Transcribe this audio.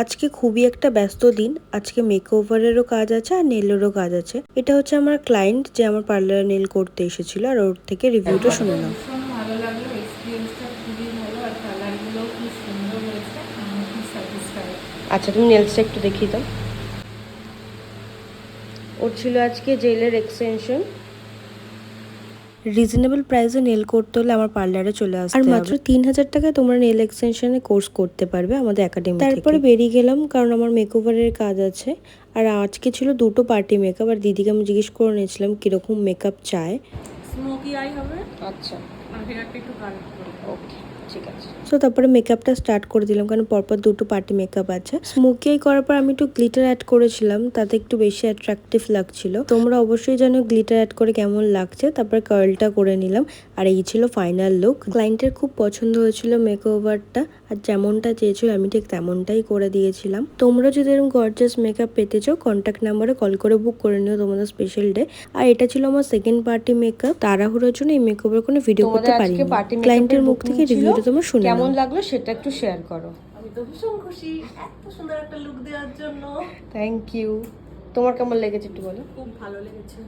আজকে খুবই একটা ব্যস্ত দিন। আজকে মেকওভারেরও কাজ আছে আর নেলেরও কাজ আছে। এটা হচ্ছে আমার ক্লায়েন্ট যে আমার পার্লারে নেল করতে এসেছিল আর ওর থেকে রিভিউটা শুনে নাও। ভালো লাগল। এক্সপিরিয়েন্সটা খুবই ভালো আর কালারগুলোও খুব সুন্দর হয়েছে। আমি খুব স্যাটিসফাইড আচ্ছা তুমি নেলসটা একটু দেখিয়ে দাও। ওর ছিল আজকে জেলের এক্সটেনশন রিজনেবল প্রাইসে নেল করতে হলে আমার পার্লারে চলে আসতে আর মাত্র তিন হাজার টাকায় তোমরা নেল এক্সটেনশনে কোর্স করতে পারবে আমাদের একাডেমি তারপরে বেরিয়ে গেলাম কারণ আমার মেকওভারের কাজ আছে। আর আজকে ছিল দুটো পার্টি মেকআপ আর দিদিকে আমি জিজ্ঞেস করে নিয়েছিলাম কীরকম মেকআপ চায়। স্মোকি আই হবে? আচ্ছা। আর একটু কালার করে। ওকে ঠিক আছে। সো তারপরে মেকআপটা স্টার্ট করে দিলাম কারণ পরপর দুটো পার্টি মেকআপ আছে। স্মোকি করার পর আমি একটু গ্লিটার অ্যাড করেছিলাম তাতে একটু বেশি অ্যাট্রাকটিভ লাগছিল। তোমরা অবশ্যই জানো গ্লিটার অ্যাড করে কেমন লাগছে তারপরে কার্লটা করে নিলাম। আর এই ছিল ফাইনাল লুক ক্লায়েন্টের খুব পছন্দ হয়েছিল মেকওভারটা আর যেমনটা চেয়েছিল আমি ঠিক তেমনটাই করে দিয়েছিলাম। তোমরা যদি এরকম গর্জাস মেকআপ পেতে চাও কন্ট্যাক্ট নাম্বারে কল করে বুক করে নিও তোমাদের স্পেশাল ডে আর এটা ছিল আমার সেকেন্ড পার্টি মেকআপ তাড়াহুড়োর জন্য এই মেকওভার কোনো ভিডিও করতে পারিনি। ক্লায়েন্টের মুখ থেকে তোমরা শুনে কেমন লাগল সেটা একটু শেয়ার করো। আমি তো ভীষণ খুশি এত সুন্দর একটা লুক দেওয়ার জন্য। থ্যাংক ইউ তোমার কেমন লেগেছে একটু বলো। খুব ভালো লেগেছে।